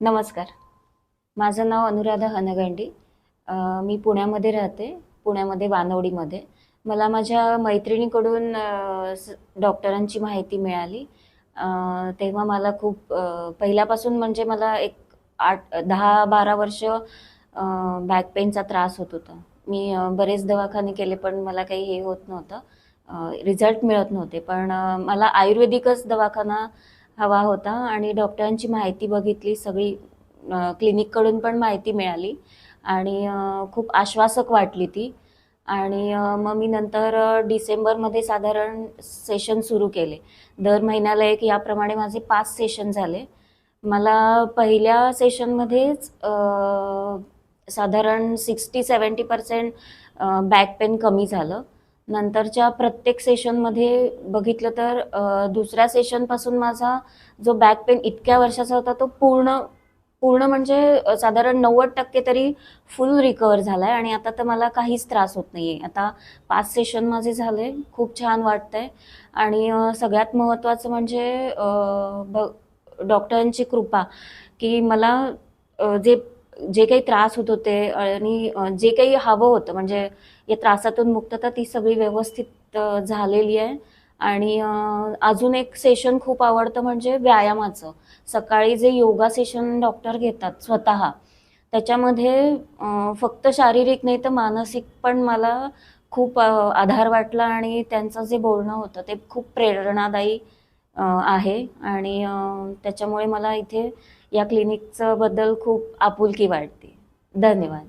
नमस्कार. माझं नाव अनुराधा हनगंडी. मी पुण्यामध्ये राहते पुण्यामध्ये वानवडीमध्ये. मला माझ्या मैत्रिणीकडून स- डॉक्टरांची माहिती मिळाली. तेव्हा मला खूप पहिल्यापासून म्हणजे मला एक आठ दहा बारा वर्ष बॅक पेनचा त्रास होत होता. मी बरेच दवाखाने केले पण मला काही हे होत नव्हतं. रिझल्ट मिळत नव्हते. पण मला आयुर्वेदिकच दवाखाना हवा होता आणि डॉक्टरांची माहिती बघितली सगळी क्लिनिककडून पण माहिती मिळाली आणि खूप आश्वासक वाटली ती. आणि मग मी नंतर डिसेंबरमध्ये साधारण सेशन सुरू केले. दर महिन्याला एक याप्रमाणे माझे पाच सेशन झाले. मला पहिल्या सेशनमध्येच साधारण sixty seventy percent back pain कमी झालं. नंतरच्या प्रत्येक सेशनमध्ये बघितलं तर दुसऱ्या सेशनपासून माझा जो बॅक पेन इतक्या वर्षाचा होता तो पूर्ण पूर्ण म्हणजे साधारण नव्वद टक्के तरी फुल रिकवर झालाय आणि आता तर मला काहीच त्रास होत नाही आहे आता पाच सेशन माझे झाले खूप छान वाटतंय. आणि सगळ्यात महत्त्वाचं म्हणजे ब डॉक्टरांची कृपा की मला जे जे काही त्रास होत होते आणि जे काही हवं होतं म्हणजे या त्रासातून मुक्तता ती सगळी व्यवस्थित झालेली आहे. आणि अजून एक सेशन खूप आवडतं म्हणजे व्यायामाचं. सकाळी जे योगा सेशन डॉक्टर घेतात स्वतः त्याच्यामध्ये फक्त शारीरिक नाही तर मानसिक पण मला खूप आधार वाटला आणि त्यांचं जे बोलणं होतं ते खूप प्रेरणादायी आहे. आणि त्याच्यामुळे मला इथे या क्लिनिकचं बद्दल खूप आपुलकी वाटते. धन्यवाद.